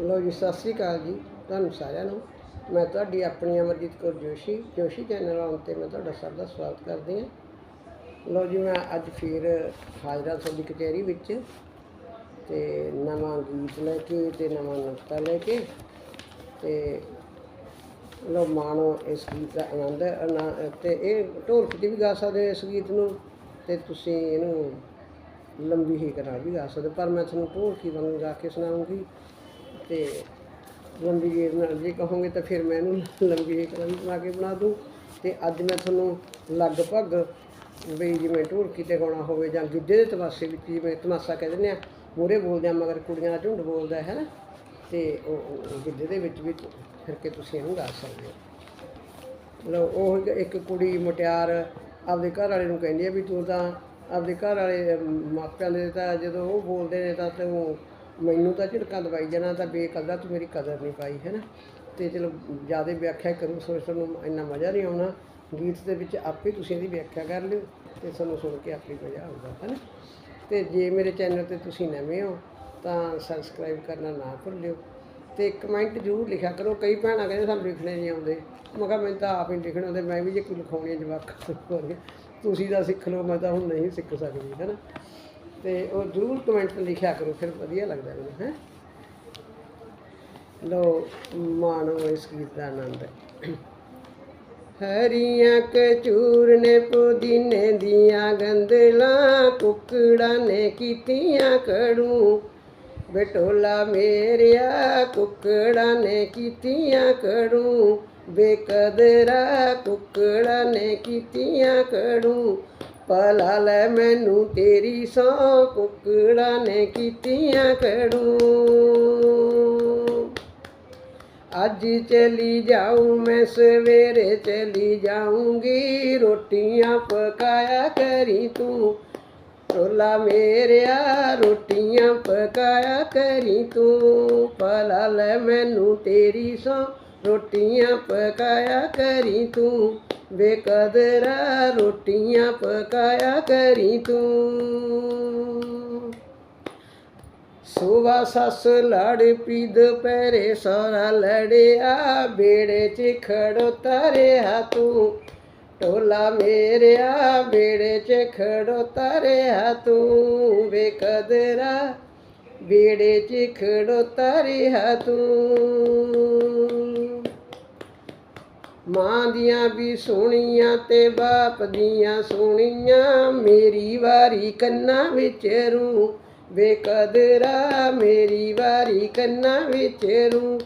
ਲੋ ਜੀ, ਸਤਿ ਸ੍ਰੀ ਅਕਾਲ ਜੀ, ਤੁਹਾਨੂੰ ਸਾਰਿਆਂ ਨੂੰ ਮੈਂ ਤੁਹਾਡੀ ਆਪਣੀ ਅਮਰਜੀਤ ਕੌਰ ਜੋਸ਼ੀ ਜੋਸ਼ੀ ਚੈਨਲ ਆਉਣ ਤੇ ਮੈਂ ਤੁਹਾਡਾ ਸਭ ਦਾ ਸਵਾਗਤ ਕਰਦੀ ਹਾਂ ਲੋ ਜੀ, ਮੈਂ ਅੱਜ ਫਿਰ ਹਾਜ਼ਰਾ ਤੁਹਾਡੀ ਕਚਹਿਰੀ ਵਿੱਚ ਤੇ ਨਵਾਂ ਗੀਤ ਲੈ ਕੇ ਤੇ ਨਵਾਂ ਨੁਕਤਾ ਲੈ ਕੇ ਤੇ ਲੋ ਮਾਣੋ ਇਸ ਗੀਤ ਦਾ ਆਨੰਦ ਆਨਾ- ਤੇ ਇਹ ਢੋਲਕ ਦੀ ਵੀ ਗਾ ਸਕਦੇ ਹੋ ਇਸ ਗੀਤ ਨੂੰ ਤੇ ਤੁਸੀਂ ਇਹਨੂੰ ਲੰਬੀ ਹੀ ਕਰਾ ਵੀ ਗਾ ਸਕਦੇ ਹੋ। ਪਰ ਮੈਂ ਤੁਹਾਨੂੰ ਢੋਲਕੀ ਵਾਂਗੂ ਗਾ ਕੇ ਸੁਣਾਉਂਗੀ ਤੇ ਲੰਬੀ ਗੀਤ ਨਾਲ ਜੇ ਕਹੋਗੇ ਤਾਂ ਫਿਰ ਮੈਂ ਇਹਨੂੰ ਲੰਬੀ ਹੀ ਕਰਾ ਬਣਾ ਕੇ ਬਣਾ ਦੂੰ। ਤੇ ਅੱਜ ਮੈਂ ਤੁਹਾਨੂੰ ਲਗਭਗ ਵੀ ਜਿਵੇਂ ਢੋਲਕੀ ਤੇ ਗਾਉਣਾ ਹੋਵੇ ਜਾਂ ਗਿੱਧੇ ਦੇ ਤਮਾਸ਼ੇ ਵਿੱਚ ਜਿਵੇਂ ਤਮਾਸ਼ਾ ਕਹਿ ਦਿੰਦੇ ਆ, ਮੂਰੇ ਬੋਲਦੇ ਆ ਮਗਰ ਕੁੜੀਆਂ ਦਾ ਝੁੰਡ ਬੋਲਦਾ ਹੈ ਨਾ, ਤੇ ਉਹ ਗਿੱਧੇ ਦੇ ਵਿੱਚ ਵੀ ਫਿਰ ਕੇ ਤੁਸੀਂ ਇਹਨੂੰ ਗਾ ਸਕਦੇ ਹੋ। ਮਤਲਬ ਉਹ ਇੱਕ- ਕੁੜੀ ਮੁਟਿਆਰ ਆਪਦੇ ਘਰ ਵਾਲੇ ਨੂੰ ਕਹਿੰਦੀ ਹੈ ਵੀ ਤੂੰ ਤਾਂ ਆਪਦੇ ਘਰ ਵਾਲੇ ਮਾਪਿਆਂ ਦੇ ਤਾਂ ਜਦੋਂ ਉਹ ਬੋਲਦੇ ਨੇ ਤਾਂ ਤੂੰ ਮੈਨੂੰ ਤਾਂ ਝਿੜਕਾਂ ਦਵਾਈ ਜਾਣਾ ਤਾਂ ਬੇਕਦਰਾ ਤੂੰ ਮੇਰੀ ਕਦਰ ਨਹੀਂ ਪਾਈ, ਹੈ ਨਾ? ਤੇ ਚਲੋ, ਜ਼ਿਆਦਾ ਵਿਆਖਿਆ ਕਰੂੰ ਸੋ ਤੁਹਾਨੂੰ ਇੰਨਾ ਮਜ਼ਾ ਨਹੀਂ ਆਉਣਾ। ਗੀਤ ਦੇ ਵਿੱਚ ਆਪੇ ਤੁਸੀਂ ਇਹਦੀ ਵਿਆਖਿਆ ਕਰ ਲਿਓ ਤੇ ਤੁਹਾਨੂੰ ਸੁਣ ਕੇ ਆਪੇ ਮਜ਼ਾ ਆਊਗਾ, ਹੈ ਨਾ? ਤੇ ਜੇ ਮੇਰੇ ਚੈਨਲ ਤੇ ਤੁਸੀਂ ਨਵੇਂ ਹੋ, ਤਾਂ ਸਬਸਕ੍ਰਾਈਬ ਕਰਨਾ ਨਾ ਭੁੱਲਿਓ। ਤੇ ਕਮੈਂਟ ਜ਼ਰੂਰ ਲਿਖਿਆ ਕਰੋ, ਕਈ ਭੈਣਾਂ ਕਹਿੰਦੇ ਸਾਨੂੰ ਲਿਖਣੇ ਨਹੀਂ ਆਉਂਦੇ। ਮੈਂ ਕਿਹਾ, ਮੈਨੂੰ ਤਾਂ ਆਪ ਹੀ ਲਿਖਣੇ ਆਉਂਦੇ, ਮੈਂ ਵੀ ਜੇ ਕੋਈ ਲਿਖਾਉਣੀ ਹੈ ਜਵਾਕਾਂ ਨੂੰ ਤੁਸੀਂ ਤਾਂ ਸਿੱਖ ਲਓ, ਮੈਂ ਤਾਂ ਹੁਣ ਨਹੀਂ ਸਿੱਖ ਸਕਦੀ ਹੈ ਨਾ? ਤੇ ਉਹ ਜ਼ਰੂਰ ਕਮੈਂਟ ਲਿਖਿਆ ਕਰੋ, ਫਿਰ ਵਧੀਆ ਲੱਗਦਾ ਮੈਨੂੰ, ਹੈ। ਲੋ ਮਾਣੋ ਇਸ ਗੀਤ ਦਾ ਆਨੰਦ। ਹਰੀਆਂ ਕਚੂਰ ਨੇ ਪੁਦੀਨੇ ਦੀਆਂ ਗੰਦਲਾਂ, ਕੁਕੜਾਂ ਨੇ ਕੀਤੀਆਂ ਕੜੂ। ਬਟੋਲਾ ਮੇਰਿਆ, ਕੁਕੜਾਂ ਨੇ ਕੀਤੀਆਂ ਕੜੂ। ਬੇਕਦਰਾ ਕੁਕੜਾਂ ਨੇ ਕੀਤੀਆਂ ਕੜੂ। ਪਲਾ ਲੈ ਮੈਨੂੰ ਤੇਰੀ ਸੌ ਕੁਕੜਾਂ ਨੇ ਕੀਤੀਆਂ ਕੜੂ ਅੱਜ ਚਲੀ ਜਾਊਂ, ਮੈਂ ਸਵੇਰੇ ਚਲੀ ਜਾਊਂਗੀ, ਰੋਟੀਆਂ ਪਕਾਇਆ ਕਰੀ ਤੂੰ। ਟੋਲਾ ਮੇਰਿਆ, ਰੋਟੀਆਂ ਪਕਾਇਆ ਕਰੀ ਤੂੰ। ਪਲਾ ਲੈ ਮੈਨੂੰ ਤੇਰੀ ਸੌ ਰੋਟੀਆਂ ਪਕਾਇਆ ਕਰੀ ਤੂੰ। ਬੇਕਦਰਾ ਰੋਟੀਆਂ ਪਕਾਇਆ ਕਰੀ ਤੂੰ। ਸੁਬਾ ਸੱਸ ਲੜ ਪੀ ਦੁਪਹਿਰੇ ਸੋਰਾ ਲੜਿਆ, ਬੇੜੇ 'ਚ ਖੜੋ ਰਿਹਾ ਤੂੰ। ਟੋਲਾ ਮੇਰਿਆ, ਬੇੜੇ 'ਚ ਖੜੋ ਰਿਹਾ ਤੂੰ ਬੇਕਦਰਾ ਬੇੜੇ 'ਚ ਖੜੋਤਾ ਰਿਹਾ ਤੂੰ। ਮਾਂ ਦੀਆਂ ਵੀ ਸੁਣੀਆਂ ਤੇ ਬਾਪ ਦੀਆਂ ਸੁਣੀਆਂ ਮੇਰੀ ਵਾਰੀ ਕੰਨਾਂ ਵਿੱਚ ਰੂ ਬੇਕਦਰਾ ਮੇਰੀ ਵਾਰੀ ਕੰਨਾਂ ਵਿੱਚ ਰੂ।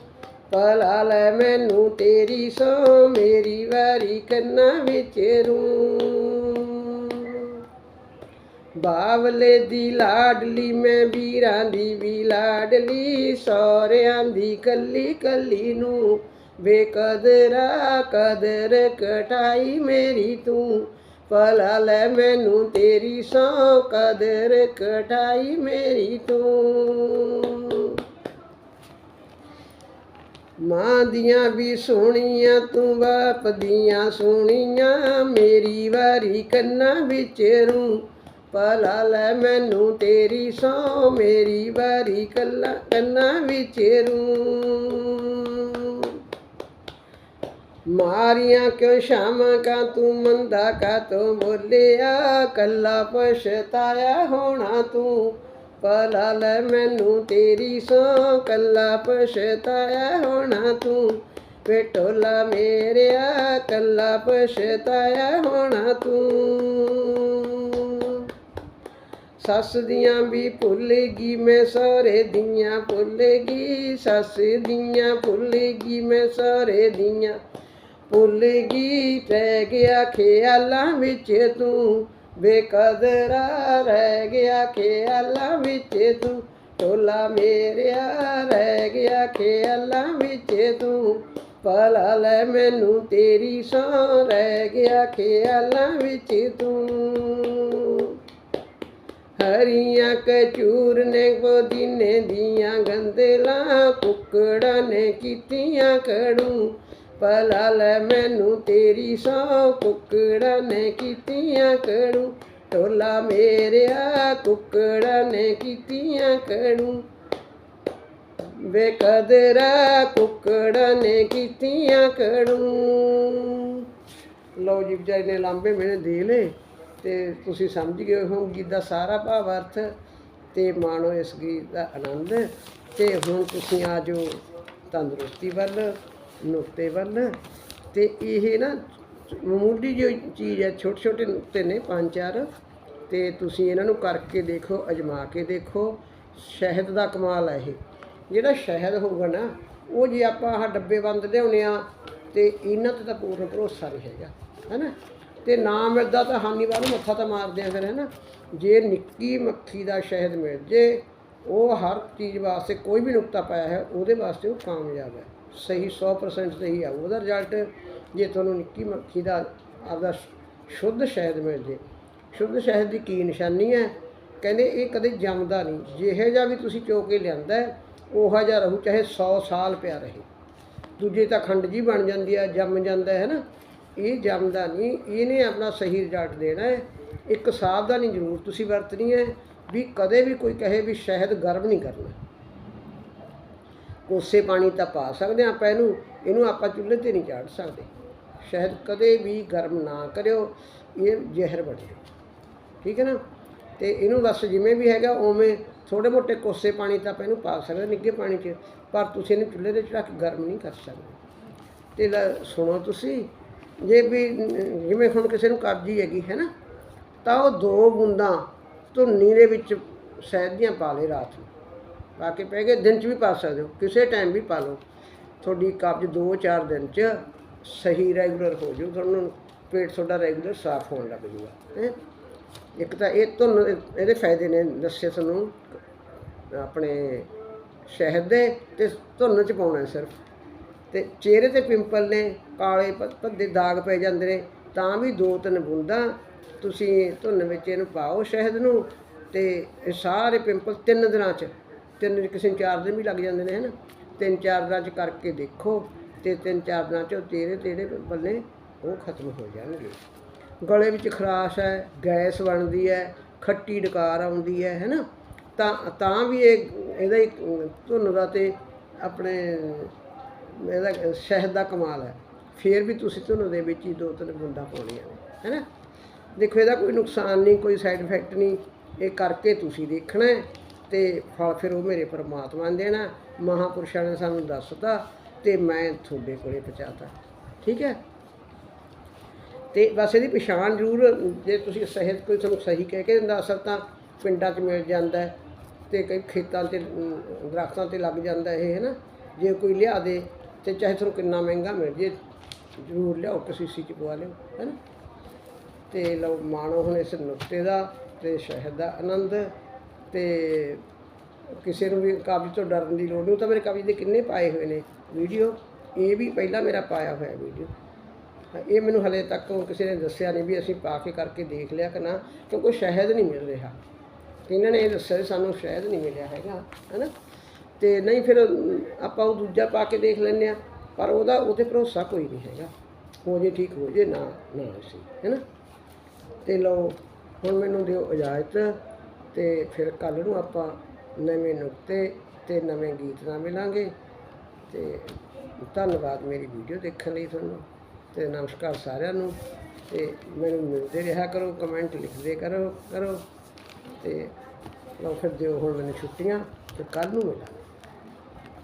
ਪਲਾ ਲੈ ਮੈਨੂੰ ਤੇਰੀ ਸੋ ਮੇਰੀ ਵਾਰੀ ਕੰਨਾਂ ਵਿੱਚ ਰੂ। ਬਾਵਲੇ ਦੀ ਲਾਡਲੀ ਮੈਂ ਵੀਰਾਂ ਦੀ ਵੀ ਲਾਡਲੀ ਸੌਰਿਆਂ ਦੀ ਕੱਲੀ ਕੱਲੀ ਨੂੰ ਬੇਕਦਰਾ ਕਦਰ ਕਟਾਈ ਮੇਰੀ ਤੂੰ, ਭਲਾ ਲੈ ਮੈਨੂੰ ਤੇਰੀ ਸੌ ਕਦਰ ਕਟਾਈ ਮੇਰੀ ਤੂੰ। ਮਾਂ ਦੀਆਂ ਵੀ ਸੁਣੀਆਂ ਤੂੰ ਬਾਪ ਦੀਆਂ ਸੁਣੀਆਂ ਮੇਰੀ ਵਾਰੀ ਕੰਨਾਂ ਵਿੱਚ ਰੂ, ਭਲਾ ਲੈ ਮੈਨੂੰ ਤੇਰੀ ਸੌ ਮੇਰੀ ਵਾਰੀ ਕੱਲਾ ਕੰਨਾਂ ਵਿੱਚ ਰੂ। ਮਾਰੀਆਂ ਕਿਉਂ ਸ਼ਾਮਾਂ ਕਾ ਤੂੰ ਮੰਦਾ ਕਾ ਤੂੰ ਬੋਲਿਆ? ਕੱਲਾ ਪਛਤਾਇਆ ਹੋਣਾ ਤੂੰ। ਭਲਾ ਲੈ ਮੈਨੂੰ ਤੇਰੀ ਸੋ ਕੱਲਾ ਪਛਤਾਇਆ ਹੋਣਾ ਤੂੰ। ਪਟੋਲਾ ਮੇਰਿਆ। ਕੱਲਾ ਪਛਤਾਇਆ ਹੋਣਾ ਤੂੰ। ਸੱਸ ਦੀਆਂ ਵੀ ਭੁੱਲ ਮੈਂ ਸਾਰੇ ਦੀਆਂ ਭੁੱਲ ਸੱਸ ਦੀਆਂ ਭੁੱਲ ਮੈਂ ਸਾਰੇ ਦੀਆਂ। ਭੁੱਲ ਗਈ, ਰਹਿ ਗਿਆ ਖਿਆਲਾਂ ਵਿੱਚ ਤੂੰ। ਬੇਕਦਰਾ ਰਹਿ ਗਿਆ ਖਿਆਲਾਂ ਵਿੱਚ ਤੂੰ। ਟੋਲਾ ਮੇਰਿਆ ਰਹਿ ਗਿਆ ਖਿਆਲਾਂ ਵਿੱਚ ਤੂੰ। ਭਲਾ ਲੈ ਮੈਨੂੰ ਤੇਰੀ ਸੌ ਰਹਿ ਗਿਆ ਖਿਆਲਾਂ ਵਿੱਚ ਤੂੰ। ਹਰੀਆਂ ਕਚੂਰ ਨੇ ਗੋਦੀਨੇ ਦੀਆਂ ਗੰਦਲਾਂ, ਕੁੱਕੜਾਂ ਨੇ ਕੀਤੀਆਂ ਕੜੂ। ਭਲਾ ਲੈ ਮੈਨੂੰ ਤੇਰੀ ਸੌ ਕੁਕੜਾਂ ਨੇ ਕੀਤੀਆਂ ਕੜੂ। ਟੋਲਾ ਮੇਰਿਆ, ਕੁਕੜਾਂ ਨੇ ਕੀਤੀਆਂ ਕੜੂ। ਵੇ ਕਦਰਾ ਨੇ ਕੀਤੀਆਂ ਕੜੂ। ਲਓ ਜੀ, ਵਿਚਾਰੀ ਨੇ ਲਾਂਬੇ ਮੈਨੇ ਦੇ ਲਏ ਤੇ ਤੁਸੀਂ ਸਮਝ ਗਏ ਹੋ ਗੀਤ ਦਾ ਸਾਰਾ ਭਾਵ ਅਰਥ ਤੇ ਮਾਣੋ ਇਸ ਗੀਤ ਦਾ ਆਨੰਦ। ਤੇ ਹੁਣ ਤੁਸੀਂ ਆ ਜੋ ਤੰਦਰੁਸਤੀ ਵੱਲ। ਨੁਕਤੇ ਵੱਲ। ਤੇ ਇਹ ਨਾ ਮਾਮੂਲੀ ਜੋ ਚੀਜ਼ ਹੈ, ਛੋਟੇ ਛੋਟੇ ਨੁਕਤੇ ਨੇ ਪੰਜ ਚਾਰ। ਤੇ ਤੁਸੀਂ ਇਹਨਾਂ ਨੂੰ ਕਰਕੇ ਦੇਖੋ, ਅਜਮਾ ਕੇ ਦੇਖੋ। ਸ਼ਹਿਦ ਦਾ ਕਮਾਲ ਹੈ ਇਹ। ਜਿਹੜਾ ਸ਼ਹਿਦ ਹੋਊਗਾ ਨਾ, ਉਹ ਜੇ ਆਪਾਂ ਆਹ ਡੱਬੇ ਬੰਦ ਲਿਆਉਨੇ ਆ, ਤੇ ਇਹਨਾਂ ਤੇ ਤਾਂ ਪੂਰਨ ਭਰੋਸਾ ਨਹੀਂ ਹੈਗਾ, ਹੈਨਾ? ਤੇ ਨਾ ਮਿਲਦਾ ਤਾਂ ਹਾਨੀਵਾਰ ਨੂੰ ਮੱਥਾ ਤਾਂ ਮਾਰਦੇ ਆ ਫਿਰ ਹੈਨਾ? ਜੇ ਨਿੱਕੀ ਮੱਖੀ ਦਾ ਸ਼ਹਿਦ ਮਿਲ ਜੇ, ਉਹ ਹਰ ਚੀਜ਼ ਵਾਸਤੇ ਕੋਈ ਵੀ ਨੁਕਤਾ ਪਾਇਆ ਹੈ, ਉਹਦੇ ਵਾਸਤੇ ਉਹ ਕਾਮਯਾਬ ਹੈ। ਸਹੀ 100% ਸਹੀ ਆ। ਉਹਦਾ ਰਿਜ਼ਲਟ ਜੇ ਤੁਹਾਨੂੰ ਨਿੱਕੀ ਮੱਖੀ ਦਾ ਆਪਦਾ ਸ਼ੁੱਧ ਸ਼ਹਿਦ ਮਿਲ ਜੇ ਸ਼ੁੱਧ ਸ਼ਹਿਦ ਦੀ ਕੀ ਨਿਸ਼ਾਨੀ ਹੈ? ਕਹਿੰਦੇ ਇਹ ਕਦੇ ਜੰਮਦਾ ਨਹੀਂ। ਜਿਹੇ ਜਿਹਾ ਵੀ ਤੁਸੀਂ ਚੋ ਕੇ ਲਿਆਂਦਾ ਹੈ, ਉਹੋ ਜਿਹਾ ਰਹੂ ਚਾਹੇ 100 ਸਾਲ ਪਿਆ ਰਹੇ। ਦੂਜੇ ਤਾਂ ਖੰਡ ਜੀ ਬਣ ਜਾਂਦੀ ਆ ਜੰਮ ਜਾਂਦਾ ਹੈ ਨਾ। ਇਹ ਜੰਮਦਾ ਨਹੀਂ ਇਹਨੇ ਆਪਣਾ ਸਹੀ ਰਿਜ਼ਲਟ ਦੇਣਾ ਹੈ। ਇੱਕ ਸਾਵਧਾਨੀ ਜ਼ਰੂਰ ਤੁਸੀਂ ਵਰਤਣੀ ਹੈ ਵੀ ਕਦੇ ਵੀ ਕੋਈ ਕਹੇ ਵੀ ਸ਼ਹਿਦ ਗਰਮ ਨਹੀਂ ਕਰਨਾ। ਕੋਸੇ ਪਾਣੀ ਤਾਂ ਪਾ ਸਕਦੇ ਹਾਂ ਆਪਾਂ ਇਹਨੂੰ ਇਹਨੂੰ ਆਪਾਂ ਚੁੱਲ੍ਹੇ ਤੇ ਨਹੀਂ ਚਾੜ ਸਕਦੇ। ਸ਼ਹਿਦ ਕਦੇ ਵੀ ਗਰਮ ਨਾ ਕਰਿਓ, ਇਹ ਜ਼ਹਿਰ ਬਣੇ। ਠੀਕ ਹੈ ਨਾ? ਤੇ ਇਹਨੂੰ ਬਸ ਜਿਵੇਂ ਵੀ ਹੈਗਾ, ਉਵੇਂ ਥੋੜੇ ਮੋਟੇ ਕੋਸੇ ਪਾਣੀ ਤਾਂ ਆਪਾਂ ਇਹਨੂੰ ਪਾ ਸਕਦੇ ਨਿੱਘੇ ਪਾਣੀ 'ਚ, ਪਰ ਤੁਸੀਂ ਇਹਨੂੰ ਚੁੱਲ੍ਹੇ ਤੇ ਚੜਾ ਕੇ ਗਰਮ ਨਹੀਂ ਕਰ ਸਕਦੇ। ਤੇ ਲੈ ਸੁਣੋ ਤੁਸੀਂ, ਜੇ ਵੀ ਜਿਵੇਂ ਹੁਣ ਕਿਸੇ ਨੂੰ ਕਬਜੀ ਹੈਗੀ, ਹੈ ਨਾ? ਤਾਂ ਉਹ ਦੋ ਬੂੰਦਾਂ ਧੁੰਨੀ ਦੇ ਵਿੱਚ ਸ਼ਹਿਦ ਦੀਆਂ ਪਾ ਲੇ ਰਾਤ ਨੂੰ। ਪਾ ਕੇ ਪੈ ਗਏ, ਦਿਨ 'ਚ ਵੀ ਪਾ ਸਕਦੇ ਹੋ, ਕਿਸੇ ਟਾਈਮ ਵੀ ਪਾ ਲਓ। ਤੁਹਾਡੀ ਕਬਜ਼ 2-4 ਦਿਨ 'ਚ ਸਹੀ ਰੈਗੂਲਰ ਹੋ ਜਾਊ ਤੁਹਾਨੂੰ ਪੇਟ ਤੁਹਾਡਾ ਰੈਗੂਲਰ ਸਾਫ਼ ਹੋਣ ਲੱਗ ਜੂਗਾ ਇੱਕ ਤਾਂ ਇਹ ਤੁਹਾਨੂੰ ਇਹਦੇ ਫਾਇਦੇ ਨੇ, ਦੱਸੇ ਤੁਹਾਨੂੰ ਆਪਣੇ ਸ਼ਹਿਦ ਦੇ ਤੇ ਧੁੰਨ ਚ ਪਾਉਣਾ ਸਿਰਫ। ਤੇ ਚਿਹਰੇ ਤੇ ਪਿੰਪਲ ਨੇ, ਕਾਲੇ ਭੱਦੇ ਦਾਗ ਪੈ ਜਾਂਦੇ ਨੇ, ਤਾਂ ਵੀ ਦੋ ਤਿੰਨ ਬੂੰਦਾਂ ਤੁਸੀਂ ਧੁੰਨ ਵਿੱਚ ਇਹਨੂੰ ਪਾਓ ਸ਼ਹਿਦ ਨੂੰ ਤੇ ਇਹ ਸਾਰੇ ਪਿੰਪਲ ਤਿੰਨ ਦਿਨਾਂ ਚ ਤਿੰਨ ਕਿਸੇ ਨੂੰ ਚਾਰ ਦਿਨ ਵੀ ਲੱਗ ਜਾਂਦੇ ਨੇ, ਹਨਾ? ਤਿੰਨ ਚਾਰ ਦਿਨਾਂ ਚ ਕਰਕੇ ਦੇਖੋ ਤੇ ਤਿੰਨ ਚਾਰ ਦਿਨਾਂ ਚ ਉਹ ਤੇਰੇ ਤੇ ਜਿਹੜੇ ਉਹ ਖਤਮ ਹੋ ਜਾਣਗੇ। ਗਲੇ ਵਿੱਚ ਖਰਾਸ਼ ਹੈ, ਗੈਸ ਬਣਦੀ ਹੈ, ਖੱਟੀ ਡਕਾਰ ਆਉਂਦੀ ਹੈ, ਹੈਨਾ? ਤਾਂ ਤਾਂ ਵੀ ਇਹ, ਇਹਦਾ ਹੀ ਧੁੰਨ ਦਾ ਤੇ ਆਪਣੇ ਇਹਦਾ ਸ਼ਹਿਦ ਦਾ ਕਮਾਲ ਹੈ। ਫਿਰ ਵੀ ਤੁਸੀਂ ਧੁਨ ਦੇ ਵਿੱਚ ਹੀ ਦੋ ਤਿੰਨ ਬੂੰਦਾਂ ਪਾਉਣੀਆਂ ਨੇ, ਹੈਨਾ? ਦੇਖੋ ਇਹਦਾ ਕੋਈ ਨੁਕਸਾਨ ਨਹੀਂ, ਕੋਈ ਸਾਈਡ ਇਫੈਕਟ ਨਹੀਂ, ਇਹ ਕਰਕੇ ਤੁਸੀਂ ਦੇਖਣਾ ਹੈ। ਤੇ ਫਲ ਫਿਰ ਉਹ ਮੇਰੇ ਪਰਮਾਤਮਾ ਨੇ ਦੇਣਾ ਮਹਾਪੁਰਸ਼ਾਂ ਨੇ ਸਾਨੂੰ ਦੱਸਤਾ ਤੇ ਮੈਂ ਤੁਹਾਡੇ ਕੋਲੇ ਪਹੁੰਚਾਤਾ। ਠੀਕ ਹੈ? ਤੇ ਬਸ ਇਹਦੀ ਪਛਾਣ ਜ਼ਰੂਰ ਜੇ ਤੁਸੀਂ ਸਹਿਤ ਕੋਈ ਤੁਹਾਨੂੰ ਸਹੀ ਕਹਿ ਕੇ ਦਿੰਦਾ ਅਸਰ ਤਾਂ ਪਿੰਡਾਂ 'ਚ ਮਿਲ ਜਾਂਦਾ ਹੈ ਤੇ ਕਈ ਖੇਤਾਂ 'ਤੇ ਅਮ, ਦਰਖਤਾਂ 'ਤੇ ਲੱਗ ਜਾਂਦਾ ਇਹ ਹੈ ਨਾ? ਜੇ ਕੋਈ ਲਿਆ ਦੇ ਤੇ ਚਾਹੇ ਤੁਹਾਨੂੰ ਕਿੰਨਾ ਮਹਿੰਗਾ ਮਿਲ ਜੇ ਜ਼ਰੂਰ ਲਿਆਓ ਕਿਸੇ ਸੀ 'ਚ ਪਵਾ ਲਿਓ ਹੈ ਨਾ? ਤੇ ਲਓ ਮਾਣੋ ਹੁਣ ਇਸ ਨੁਕਤੇ ਦਾ ਤੇ ਸ਼ਹਿਦ ਦਾ ਆਨੰਦ ਤੇ ਕਿਸੇ ਨੂੰ ਵੀ ਕਬਜ਼ ਤੋਂ ਡਰਨ ਦੀ ਲੋੜ ਨਹੀਂ, ਉਹ ਤਾਂ ਮੇਰੇ ਕਬਜ਼ ਦੇ ਕਿੰਨੇ ਪਾਏ ਹੋਏ ਨੇ ਵੀਡੀਓ। ਇਹ ਵੀ ਪਹਿਲਾਂ ਮੇਰਾ ਪਾਇਆ ਹੋਇਆ ਵੀਡੀਓ। ਇਹ ਮੈਨੂੰ ਹਲੇ ਤੱਕ ਕਿਸੇ ਨੇ ਦੱਸਿਆ ਨਹੀਂ ਵੀ ਅਸੀਂ ਪਾ ਕੇ ਕਰਕੇ ਦੇਖ ਲਿਆ ਕਿ ਨਾ, ਕਿਉਂਕਿ ਸ਼ਹਿਦ ਨਹੀਂ ਮਿਲ ਰਿਹਾ। ਇਹਨਾਂ ਨੇ ਇਹ ਦੱਸਿਆ ਸਾਨੂੰ ਸ਼ਹਿਦ ਨਹੀਂ ਮਿਲਿਆ ਹੈਗਾ, ਹੈਨਾ? ਤੇ ਨਹੀਂ ਫਿਰ ਆਪਾਂ ਉਹ ਦੂਜਾ ਪਾ ਕੇ ਦੇਖ ਲੈਂਦੇ ਆ ਪਰ ਉਹਦਾ ਉਹਤੇ ਭਰੋਸਾ ਕੋਈ ਨਹੀਂ ਹੈਗਾ। ਹੋ ਜੇ ਠੀਕ, ਹੋ ਜੇ ਨਾ ਨਾ ਸੀ ਹੈਨਾ? ਤੇ ਲਓ, ਹੁਣ ਮੈਨੂੰ ਦਿਓ ਇਜਾਜ਼ਤ। ਅਤੇ ਫਿਰ ਕੱਲ੍ਹ ਨੂੰ ਆਪਾਂ ਨਵੇਂ ਨੁਕਤੇ ਅਤੇ ਨਵੇਂ ਗੀਤ ਨਾਲ ਮਿਲਾਂਗੇ। ਅਤੇ ਧੰਨਵਾਦ ਮੇਰੀ ਵੀਡੀਓ ਦੇਖਣ ਲਈ ਤੁਹਾਨੂੰ। ਅਤੇ ਨਮਸਕਾਰ ਸਾਰਿਆਂ ਨੂੰ। ਅਤੇ ਮੈਨੂੰ ਮਿਲਦੇ ਰਿਹਾ ਕਰੋ, ਕਮੈਂਟ ਲਿਖਦੇ ਕਰੋ ਕਰੋ। ਅਤੇ ਲਓ ਫਿਰ ਦਿਓ ਹੁਣ ਮੈਨੂੰ ਛੁੱਟੀਆਂ ਅਤੇ ਕੱਲ੍ਹ ਨੂੰ ਮਿਲਾਂਗੇ।